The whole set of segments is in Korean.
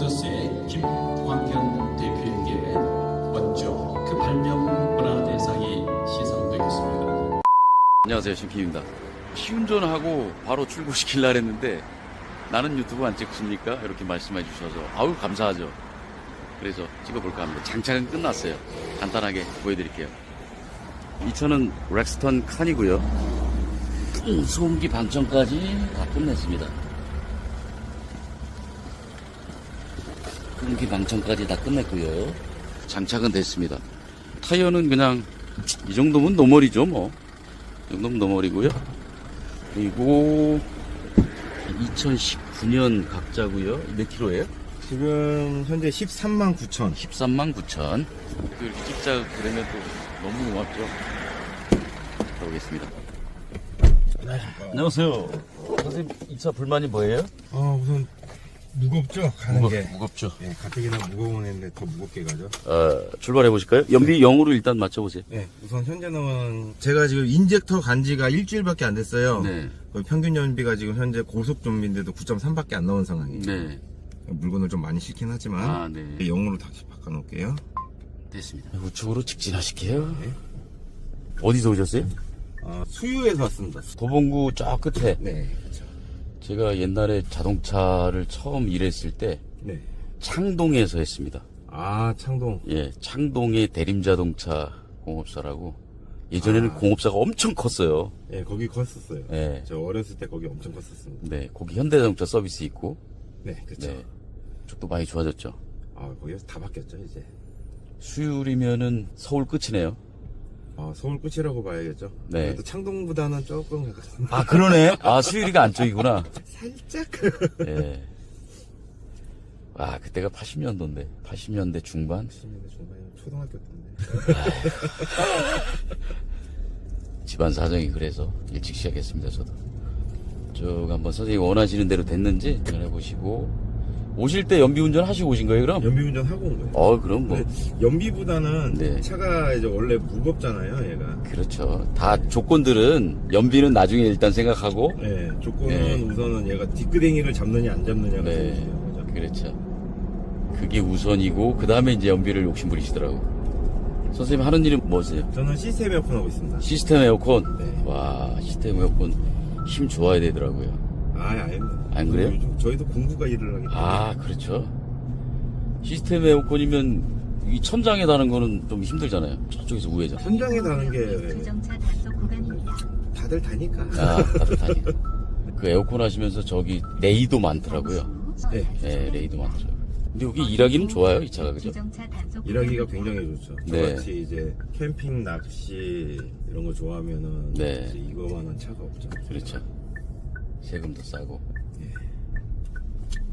모터스의 김광현 대표에게 먼저 그 발명 문화대상이 시상되겠습니다. 안녕하세요 신킴입니다. 시운전하고 바로 출고시킬라 했는데 나는 유튜브 안 찍습니까? 이렇게 말씀해 주셔서 아우 감사하죠. 그래서 찍어볼까 합니다. 장착은 끝났어요. 간단하게 보여드릴게요. 이 차는 렉스턴 칸이고요. 음, 소음기 방청까지 다 끝냈습니다 소음기 방청까지 다 끝냈고요. 장착은 됐습니다. 타이어는 그냥 이 정도면 노멀이죠 뭐. 이 정도면 노멀이고요. 그리고 2019년 각자고요. 몇 킬로예요? 지금 현재 13만 9천. 13만 9천. 또 이렇게 찍자 그러면 또 너무 고맙죠. 가보겠습니다. 안녕하세요. 선생님 이차 불만이 뭐예요? 아 우선 무겁죠 가는 무겁, 게. 무겁죠 네, 가뜩이나 무거운 애인데 더 무겁게 가죠. 어, 출발해 보실까요? 연비 0으로 일단 맞춰보세요 네, 우선 현재는 제가 지금 인젝터 간 지가 일주일밖에 안 됐어요. 네. 거의 평균 연비가 지금 현재 고속 좀비인데도 9.3밖에 안 나온 상황이에요. 네. 물건을 좀 많이 싣긴 하지만 아, 네. 0으로 다시 바꿔놓을게요. 됐습니다 우측으로 직진하실게요 네. 어디서 오셨어요? 아, 수유에서 왔습니다. 도봉구 저 끝에 네, 그렇죠. 제가 옛날에 자동차를 처음 일했을 때 네. 창동에서 했습니다. 아 창동. 예, 창동의 대림자동차 공업사라고 예전에는 아. 공업사가 엄청 컸어요. 네, 거기 컸었어요. 예. 저 어렸을 때 거기 엄청 컸었습니다. 네, 거기 현대자동차 서비스 있고, 네, 그렇죠. 네, 쪽도 많이 좋아졌죠. 아 거기서 다 바뀌었죠 이제. 수율이면은 서울 끝이네요. 아, 서울 끝이라고 봐야겠죠. 네. 그래도 창동보다는 조금 아, 그러네. 아, 수율이가 안쪽이구나. 살짝. 예. 아, 그때가 80년도인데, 80년대 중반. 10년대 중반에 초등학교 때인데. 집안 사정이 그래서 일찍 시작했습니다, 저도. 쭉 한번 선생님이 원하시는 대로 됐는지 전해보시고, 오실 때 연비 운전 하시고 오신 거예요, 그럼? 연비 운전 하고 온 거예요. 어, 그럼 뭐. 근데 연비보다는 네. 차가 이제 원래 무겁잖아요, 얘가. 그렇죠. 다 조건들은 연비는 나중에 일단 생각하고. 네, 조건은 네. 우선은 얘가 뒷그댕이를 잡느냐 안 잡느냐가 네. 그죠? 그렇죠. 그게 우선이고, 그 다음에 이제 연비를 욕심 부리시더라고. 선생님 하는 일은 뭐세요? 저는 시스템 에어컨 하고 있습니다. 시스템 에어컨. 네. 와, 시스템 에어컨 힘 좋아야 되더라고요. 아, 아닙니다. 안 그래요? 요즘 저희도 공구가 일을 하기 때문에. 아, 그렇죠. 시스템 에어컨이면 이 천장에 다는 거는 좀 힘들잖아요. 저쪽에서 우회전. 천장에 다는 게 자동차 단속 구간입니다. 다들 다니까. 아, 따뜻하니까. 그 에어컨 하시면서 저기 레이도 많더라고요. 네. 예, 레이도 많더라고요. 근데 여기 일하기는 좋아요, 이 차가, 그죠? 단속 일하기가. 굉장히 좋죠. 네. 저같이 이제 캠핑, 낚시 이런 거 좋아하면은 네. 이제 이거만한 차가 없죠. 그렇죠. 세금도 싸고.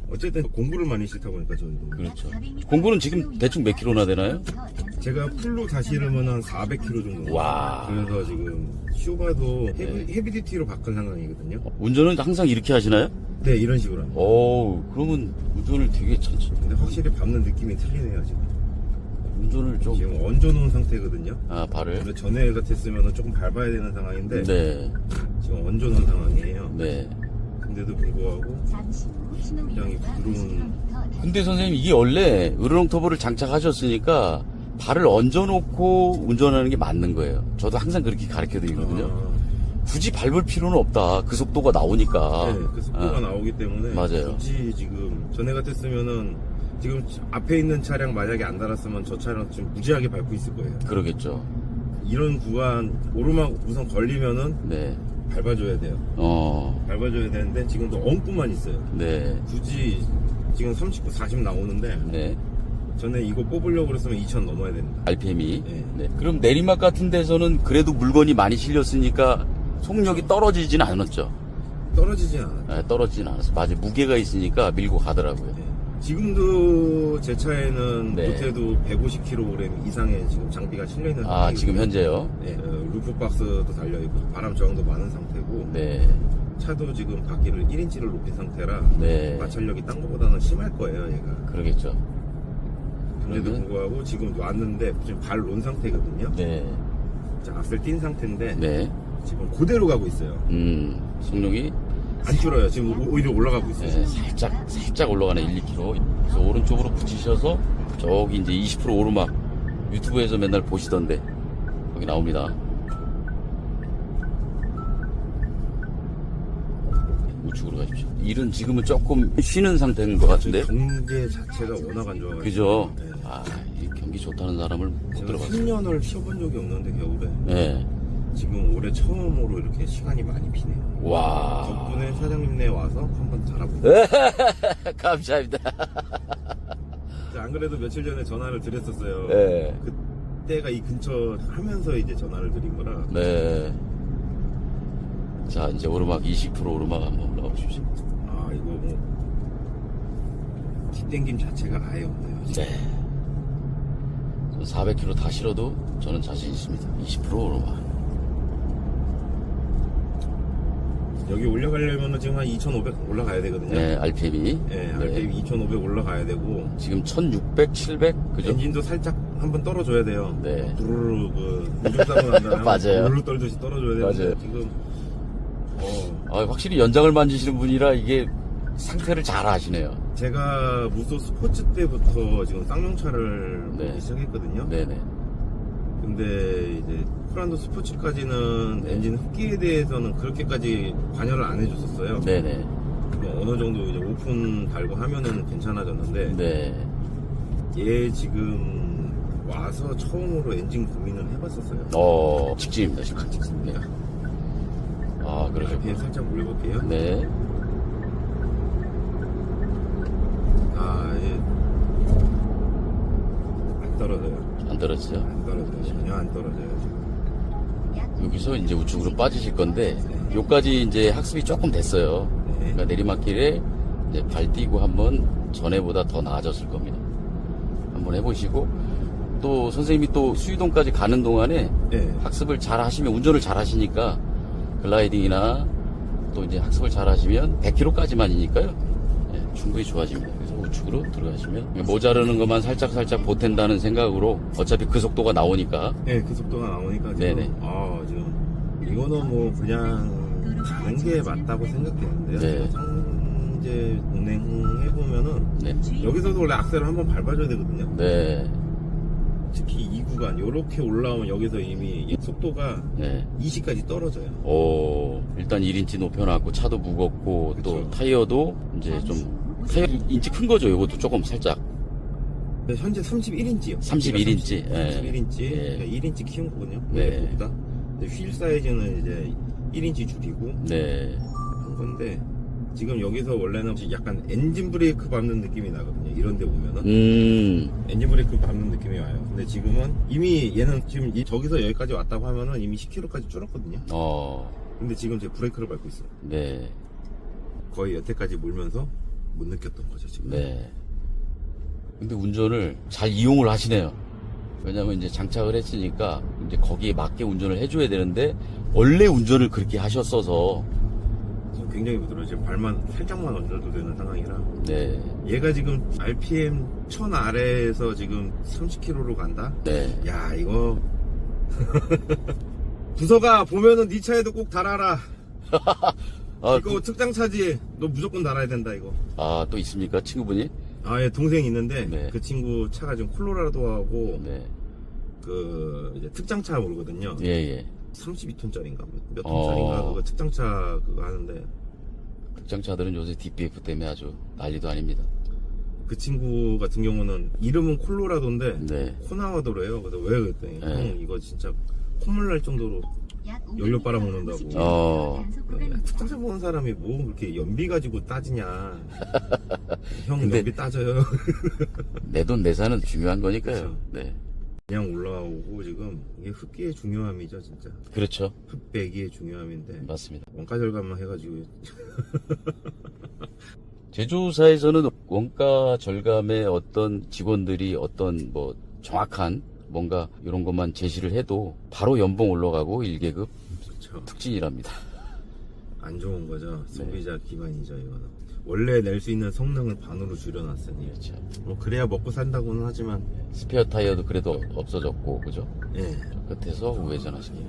어쨌든 공부를 많이 싫다 보니까 저희도 그렇죠. 공구는 지금 대충 몇 킬로나 되나요? 제가 풀로 다시 이르면 한 400km 정도. 와. 그래서 지금 쇼바도 헤비, 헤비듀티로 바꾼 상황이거든요. 운전은 항상 이렇게 하시나요? 네, 이런 식으로 합니다. 오, 그러면 운전을 되게 천천히, 근데 확실히 밟는 느낌이 틀리네요, 지금. 운전을 좀, 지금 얹어놓은 상태거든요. 아, 발을. 근데 전에 같았으면 조금 밟아야 되는 상황인데 네, 지금 얹어놓은 상황이에요. 네. 근데도 불구하고 굉장히 부드러운 근데 선생님, 이게 원래 으르렁 터보를 장착하셨으니까 발을 얹어놓고 운전하는 게 맞는 거예요. 저도 항상 그렇게 가르쳐 드리거든요. 아, 굳이 밟을 필요는 없다. 그 속도가 나오니까. 네, 그 속도가 아, 나오기 때문에 맞아요. 굳이 지금 전에 같았으면은 지금 앞에 있는 차량 만약에 안 달았으면 저 차량 지금 무지하게 밟고 있을 거예요. 그러겠죠. 이런 구간 오르막 우선 걸리면은 네. 밟아줘야 돼요. 어, 밟아줘야 되는데 지금도 엉꾸만 있어요. 네. 굳이 지금 39, 40 나오는데 네. 전에 이거 뽑으려고 그랬으면 2천 넘어야 됩니다. RPM이. 네. 네. 그럼 내리막 같은 데서는 그래도 물건이 많이 실렸으니까 속력이 떨어지진 않았죠. 떨어지진 않아 요. 네, 떨어지진 않았어요. 맞아요. 무게가 있으니까 밀고 가더라고요. 네. 지금도 제 차에는 네. 못해도 150kg 이상의 지금 장비가 실려 있는 아, 지금 현재요? 네, 어, 루프 박스도 달려 있고 바람 저항도 많은 상태고 네. 차도 지금 바퀴를 1인치를 높인 상태라 네. 마찰력이 딴 것보다는 심할 거예요, 얘가. 그러겠죠. 그런데도 그러면- 불구하고 지금 왔는데 지금 발 놓은 상태거든요. 네. 자, 앞을 띈 상태인데 네. 지금 그대로 가고 있어요. 음, 속력이 안 줄어요. 지금 오- 오히려 올라가고 있어요. 네, 살짝 살짝 올라가네 1, 2km. 그래서 오른쪽으로 붙이셔서 저기 이제 20% 오르막 유튜브에서 맨날 보시던데 거기 나옵니다. 우측으로 가십시오. 일은 지금은 조금 쉬는 상태인 것 같은데. 경제 자체가 워낙 안 좋아가지고. 그죠? 네. 아, 이 경기 좋다는 사람을 못 제가 들어봤어요. 10년을 쉬어본 적이 없는데 겨울에 네. 지금 올해 처음으로 이렇게 시간이 많이 비네요. 와. 덕분에 사장님네 와서 한번 자라보고. 감사합니다. 안 그래도 며칠 전에 전화를 드렸었어요. 네. 그때가 이 근처 하면서 이제 전화를 드린 거라. 네. 자, 이제 오르막 20% 오르막 한번 올라가 보십시오. 아 이거 뭐 뒷땡김 자체가 아예 없네요. 네. 400km 다 실어도 저는 자신 있습니다. 20% 오르막. 여기 올라가려면 지금 한 2,500 올라가야 되거든요. 네, RPM이. 네, RPM 2,500 올라가야 되고 지금 1600, 700? 그죠? 엔진도 살짝 한번 떨어줘야 돼요. 네. 두루루 그 무릎 사고 난 다음에 맞아요. 두루루 떨듯이 떨어줘야 되는데 맞아요. 지금 어 아, 확실히 연장을 만지시는 분이라 이게 상태를 잘 아시네요. 제가 무소 스포츠 때부터 지금 쌍용차를 네. 시작했거든요. 네네. 근데 이제 코란도 스포츠까지는 네. 엔진 흡기에 대해서는 그렇게까지 관여를 안 해줬었어요. 네네. 뭐 어느 정도 이제 오픈 달고 하면은 괜찮아졌는데 네. 얘 지금 와서 처음으로 엔진 고민을 해봤었어요. 어, 직진입니다, 직진. 아, 찍습니다. 아, 그러셨구나. 살짝 올려볼게요. 네. 아, 예. 안 떨어져요. 안 떨어지죠? 안 떨어져요. 전혀 안 떨어져요. 지금. 여기서 이제 우측으로 빠지실 건데, 요까지 이제 학습이 조금 됐어요. 네. 그러니까 내리막길에 이제 발 띄고 한번 전에보다 더 나아졌을 겁니다. 한번 해보시고, 또 선생님이 또 수유동까지 가는 동안에 네. 학습을 잘 하시면, 운전을 잘 하시니까, 글라이딩이나 또 이제 학습을 잘 하시면 100km까지만이니까요. 예, 충분히 좋아집니다. 우측으로 들어가시면 모자르는 것만 살짝 살짝 보탠다는 생각으로 어차피 그 속도가 나오니까 네, 그 속도가 나오니까 지금 네네. 아, 지금 이거는 뭐 그냥 가는 게 맞다고 생각되는데요. 네. 상제 운행해 보면은 네. 여기서도 원래 악셀을 한번 밟아줘야 되거든요. 네. 특히 이 구간 이렇게 올라오면 여기서 이미 이 속도가 네. 20까지 떨어져요. 오, 일단 1인치 높여놨고 차도 무겁고 또 그쵸. 타이어도 이제 좀 타이어 인치 큰 거죠. 이것도 조금 살짝. 네, 현재 31인치요. 31인치, 예. 31인치. 예. 1인치 키운 거거든요. 네. 그보다. 휠 사이즈는 이제 1인치 줄이고 네. 한 건데 지금 여기서 원래는 약간 엔진 브레이크 밟는 느낌이 나거든요. 이런 데 보면은 음, 엔진 브레이크 밟는 느낌이 와요. 근데 지금은 이미 얘는 지금 이- 저기서 여기까지 왔다고 하면은 이미 10km까지 줄었거든요. 어, 근데 지금 제 브레이크를 밟고 있어요. 네. 거의 여태까지 몰면서 못 느꼈던 거죠, 지금. 네. 근데 운전을 잘 이용을 하시네요. 왜냐면 이제 장착을 했으니까 이제 거기에 맞게 운전을 해줘야 되는데 원래 운전을 그렇게 하셨어서 지금 굉장히 부드러워요. 지금 발만 살짝만 얹어도 되는 상황이라. 네, 얘가 지금 RPM 1000 아래에서 지금 30km로 간다? 네. 야, 이거. 부서가 보면은 네 차에도 꼭 달아라. 아, 이거 특장 차지. 너 무조건 달아야 된다, 이거. 아, 또 있습니까? 친구분이? 아, 예, 동생 있는데 네. 그 친구 차가 지금 콜로라도하고 네. 그 이제 특장차 모르거든요. 예, 예. 32톤짜리인가 몇 어. 톤짜리인가 그거 특장차 그거 하는데 극장차들은 요새 DPF 때문에 아주 난리도 아닙니다. 그 친구 같은 경우는 이름은 콜로라도인데 네. 코나와도래요. 그래서 왜 그랬더니 네. 형 이거 진짜 콧물 날 정도로 연료 빨아먹는다고. 어. 야, 특장차 보는 사람이 뭐 그렇게 연비 가지고 따지냐. 형 근데- 연비 따져요. 내 돈 내산은 중요한 거니까요. 그렇죠. 네. 그냥 올라오고 지금 이게 흡기의 중요함이죠 진짜. 그렇죠. 흡배기의 중요함인데 맞습니다. 원가 절감만 해가지고 제조사에서는 원가 절감의 어떤 직원들이 어떤 뭐 정확한 뭔가 이런 것만 제시를 해도 바로 연봉 올라가고 1계급 그렇죠. 특진이랍니다. 안 좋은 거죠. 네. 소비자 기반이죠 이거는. 원래 낼 수 있는 성능을 반으로 줄여놨으니 그렇죠. 뭐 그래야 먹고 산다고는 하지만 스페어 타이어도 그래도 없어졌고, 그죠? 예. 저 끝에서 우회전하시기.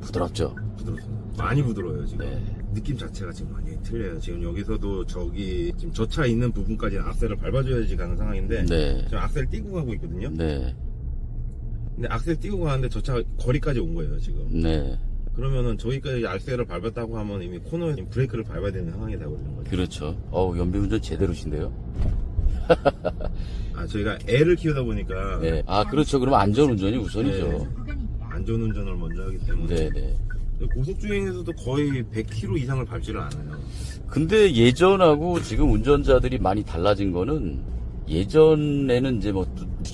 부드럽죠? 부드럽습니다. 많이 부드러워요 지금. 네. 느낌 자체가 지금 많이 틀려요. 지금 여기서도 저기 지금 저 차 있는 부분까지 악셀을 밟아줘야지 가는 상황인데 네. 지금 악셀 띄고 가고 있거든요. 네. 근데 악셀 띄고 가는데 저 차 거리까지 온 거예요 지금. 네. 그러면은 저기까지 악셀을 밟았다고 하면 이미 코너에 브레이크를 밟아야 되는 상황이 되거든요. 거죠. 그렇죠. 어우, 연비운전 제대로신데요? 아 저희가 애를 키우다 보니까 네. 아, 그렇죠. 그러면 안전운전이 우선이죠. 네. 안전운전을 먼저 하기 때문에 네, 네. 고속주행에서도 거의 100km 이상을 밟지를 않아요. 근데 예전하고 지금 운전자들이 많이 달라진 거는 예전에는 이제 뭐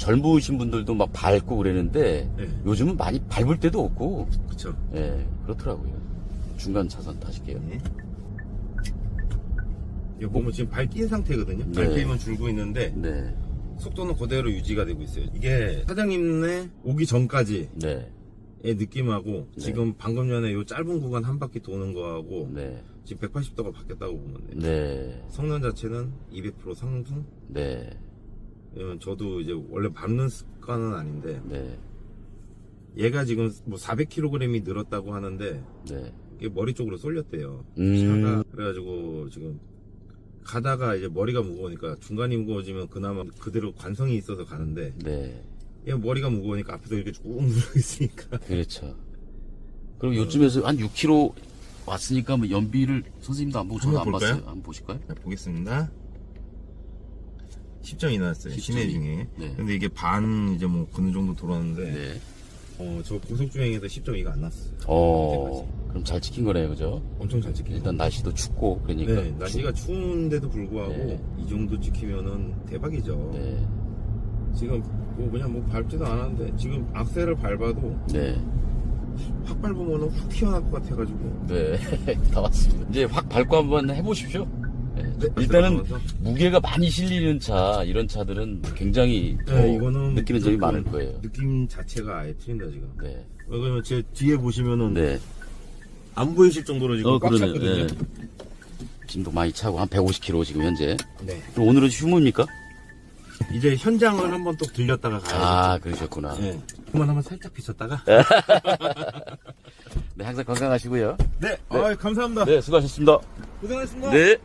젊으신 분들도 막 밟고 그랬는데 네. 요즘은 많이 밟을 때도 없고 그쵸? 예 그렇더라고요 중간 차선 타실게요 네. 이거 보면 지금 밟힌 상태거든요. 네. 밟힘은 줄고 있는데 네 속도는 그대로 유지가 되고 있어요. 이게 사장님네 오기 전까지의 네, 느낌하고 네. 지금 방금 전에 요 짧은 구간 한 바퀴 도는 거하고 네, 지금 180도가 바뀌었다고 보면 돼요. 네, 성능 자체는 200% 상승? 네, 저도 이제 원래 밟는 습관은 아닌데 네, 얘가 지금 뭐 400kg이 늘었다고 하는데 네. 이게 머리 쪽으로 쏠렸대요. 음. 차가 그래가지고 지금 가다가 이제 머리가 무거우니까 중간이 무거워지면 그나마 그대로 관성이 있어서 가는데 네, 얘 머리가 무거우니까 앞에서 이렇게 쭉 누르고 있으니까 그렇죠. 그럼 요쯤에서 한 6km 왔으니까 뭐 연비를 선생님도 안 보고 저도 안 볼까요? 봤어요. 한번 보실까요? 자, 보겠습니다. 10점이 나왔어요. 10 시내. 중에. 네. 근데 이게 반 이제 뭐 그느 정도 돌았는데 네. 어, 저 고속주행에서 10점이가 안 났어요. 어, 그럼 잘 지킨 거네요, 그죠? 엄청 잘 찍히죠. 일단 날씨도 춥고 그러니까. 네, 날씨가 추운데도 불구하고 네. 이 정도 지키면은 대박이죠. 네, 지금 뭐 그냥 뭐 밟지도 않았는데 지금 악셀을 밟아도 네, 확 밟으면은 훅 튀어나올 것 같아가지고 네, 다 왔습니다. 이제 확 밟고 한번 해보십시오. 네. 네, 일단은. 무게가 많이 실리는 차, 이런 차들은 굉장히 더 네, 이거는 느끼는 점이 그 많을 거예요. 느낌 자체가 아예 틀린다 지금. 네, 왜냐면 제 뒤에 보시면은 네. 안 보이실 정도로 지금 어, 꽉 그러네. 찼거든요. 네. 짐도 많이 차고 한 150kg 지금 현재. 네. 그럼 오늘은 휴무입니까? 이제 현장을 한번 또 들렸다가 가야죠. 아, 그러셨구나. 네. 그만 한번 살짝 비쳤다가. 네, 항상 건강하시고요. 네. 아, 감사합니다. 네, 수고하셨습니다. 고생하셨습니다. 네.